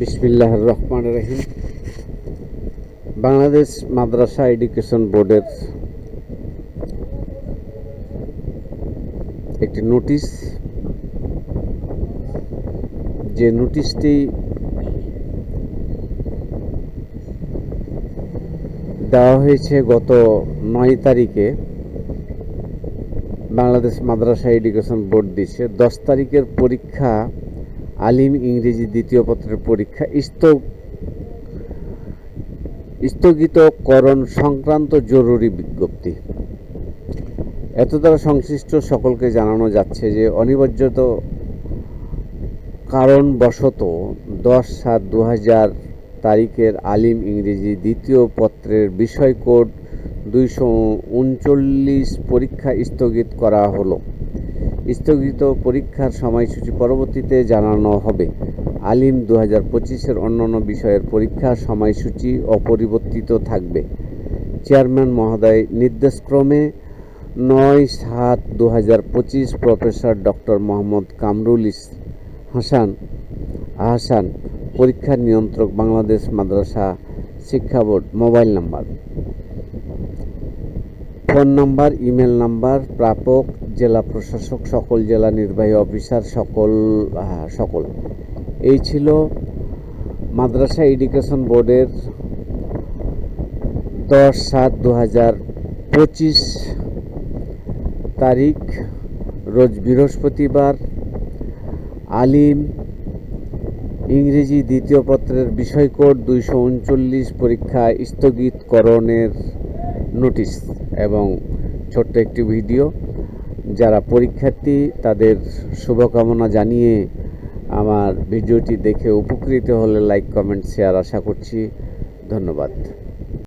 বিসমিল্লাহ রহমান রহিম। বাংলাদেশ মাদ্রাসা এডুকেশন বোর্ডের একটি নোটিশ। যে নোটিশটি দেওয়া হয়েছে গত নয় তারিখে বাংলাদেশ মাদ্রাসা এডুকেশন বোর্ড দিচ্ছে দশ তারিখের পরীক্ষা আলিম ইংরেজি দ্বিতীয় পত্রের পরীক্ষা স্থ- স্থগিতকরণ সংক্রান্ত জরুরি বিজ্ঞপ্তি। এত দ্বারা সংশ্লিষ্ট সকলকে জানানো যাচ্ছে যে অনিবার্যত কারণবশত দশ সাত দু হাজার তারিখের আলিম ইংরেজি দ্বিতীয় পত্রের বিষয় কোড দুইশো উনচল্লিশ পরীক্ষা স্থগিত করা হলো। স্থগিত পরীক্ষার সময়সূচি পরবর্তীতে জানানো হবে। আলিম দু হাজার পঁচিশের অন্যান্য বিষয়ের পরীক্ষার সময়সূচি অপরিবর্তিত থাকবে। চেয়ারম্যান মহোদয়, নির্দেশক্রমে নয় সাত দু হাজার পঁচিশ প্রফেসর ডক্টর মোহাম্মদ কামরুল ইস- হাসান আহসান পরীক্ষা নিয়ন্ত্রক বাংলাদেশ মাদ্রাসা শিক্ষা board, mobile number. Phone number, email number, প্রাপক, জেলা প্রশাসক, সকল জেলা নির্বাহী অফিসার, সকল সকল। এই ছিল মাদ্রাসা এডুকেশন বোর্ডের দশ সাত দু হাজার পঁচিশ তারিখ, রোজ বৃহস্পতিবার। আলিম, ইংরেজি দ্বিতীয় পত্রের বিষয় কোড দুইশো উনচল্লিশ, পরীক্ষা স্থগিতকরণের নোটিশ। এবং ছোট্ট একটি ভিডিও যারা পরীক্ষার্থী তাদের শুভকামনা জানিয়ে আমার ভিডিওটি দেখে উপকৃত হলে লাইক, কমেন্ট, শেয়ার আশা করছি। ধন্যবাদ।